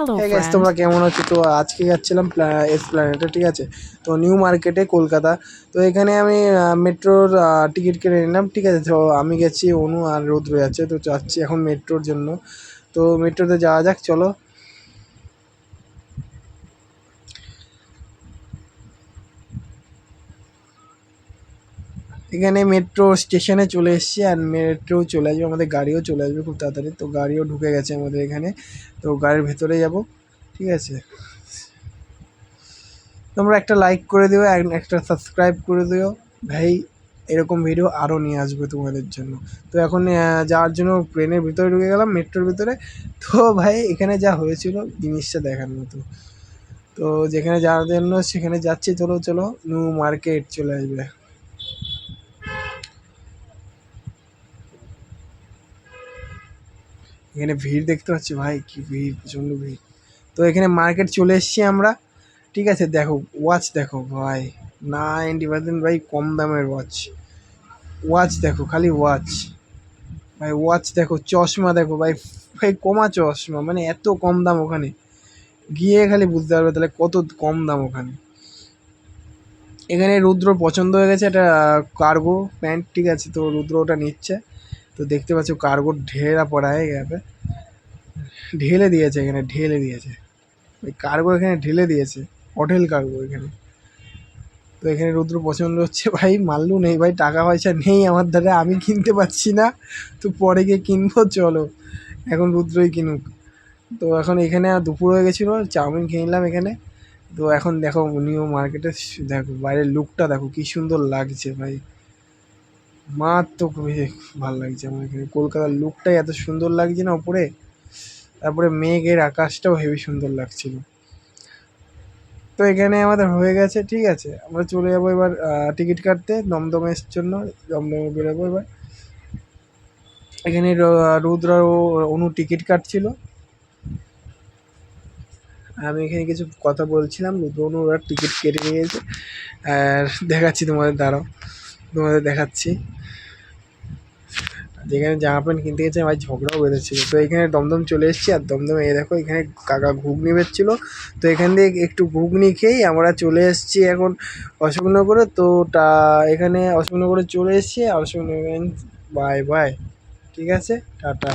Hello, হ্যাঁ gas তোমরা কেমন আছো? তো আজকে যাচ্ছিলাম এস প্ল্যানেটে ঠিক আছে? তো নিউ মার্কেটে কলকাতা। তো এখানে আমি মেট্রোর টিকিট কেটে নিলাম ঠিক আছে? তো আমি গেছি অনু আর রৌদ্র যাচ্ছে তো যাচ্ছি এখন মেট্রোর জন্য। তো মেট্রোতে যাওয়া যাক চলো। এখানে মেট্রো স্টেশনে চলে এসেছি আর মেট্রো চলে আসবে, আমাদের গাড়িও চলে আসবে খুব তাড়াতাড়ি। তো গাড়িও ঢুকে গেছে আমাদের এখানে। তো গাড়ির ভেতরে যাব, ঠিক আছে? তোমরা একটা লাইক করে দিও একটা সাবস্ক্রাইব করে দিও। ভাই, এরকম ভিডিও আরও নিয়ে আসবে তোমাদের জন্য। তো এখন যাওয়ার জন্য ট্রেনের ভিতরে ঢুকে গেলাম মেট্রোর ভিতরে। তো ভাই, এখানে যা হয়েছিল, জিনিসটা দেখার মতো। তো যেখানে যাওয়ার জন্য, সেখানে যাচ্ছি, চলো চলো নিউ মার্কেট চলে আসবে। এখানে ভিড় দেখতে পাচ্ছি, ভাই, কি ভিড়, প্রচণ্ড ভিড়। তো এখানে মার্কেট চলে এসেছি আমরা, ঠিক আছে? দেখো ওয়াচ দেখো, ভাই নাইনটি পার্সেন্ট ভাই কম দামের ওয়াচ ওয়াচ দেখো, খালি ওয়াচ ভাই ওয়াচ দেখো, চশমা দেখো, ভাই ভাই, কমা চশমা মানে এত কম দাম ওখানে। গিয়ে খালি বুঝতে পারবে তাহলে কত কম দাম ওখানে। এখানে রুদ্র পছন্দ হয়ে গেছে, একটা কার্গো প্যান্ট ঠিক আছে? তো রুদ্র ওটা নিচ্ছে। তো দেখতে পাচ্ছ কার্গো ঢেরা পড়া হয়ে গেছে। ঢেলে দিয়েছে এখানে, ঢেলে দিয়েছে। ওই কার্গো এখানে ঢেলে দিয়েছে হোটেল কার্গো এখানে। তো এখানে রুদ্র পছন্দ হচ্ছে, ভাই, মাল্লু নেই, ভাই টাকা পয়সা নেই আমার দ্বারা, আমি কিনতে পারছি না, তো পরে গিয়ে কিনবো, চলো। এখন রুদ্রই কিনুক। তো এখন এখানে দুপুর হয়ে গেছিল, চাউমিন খেয়ে নিলাম এখানে। তো এখন দেখো নিউ মার্কেটে দেখো, বাইরের লুকটা দেখো, কি সুন্দর লাগছে, ভাই। মারাত্মক ভালো লাগছে আমার এখানে। কলকাতার লুকটাই এত সুন্দর লাগছে না ওপরে তারপরে মেঘের আকাশটাও হেভি সুন্দর লাগছিল। তো এখানে আমাদের হয়ে গেছে, ঠিক আছে। আমরা চলে যাব এবার টিকিট কাটতে দমদমের জন্য। দমদমে বেরোবো এবার। এখানে রুদ্র ও অনু টিকিট কাটছিল। আমি এখানে কিছু কথা বলছিলাম, রুদ্র অনু ওরা টিকিট কেটে নিয়েছে। আর দেখাচ্ছি তোমাদের, দাঁড়াও। তোমাদের দেখাচ্ছি। যেখানে জামা প্যান্ট কিনতে গেছে, ভাই ঝগড়াও বেঁধেছিল। তো এখানে দমদম চলে এসেছি, আর দমদমে এই দেখো, এখানে কাকা ঘুগনি বেচছিলো। তো এখান দিয়ে একটু ঘুগনি খেয়েই আমরা চলে এসেছি এখন অশোকনগরে। তো তা এখানে অশোকনগরে চলে এসেছি অশোকনগর, বাই বাই, ঠিক আছে? টাটা।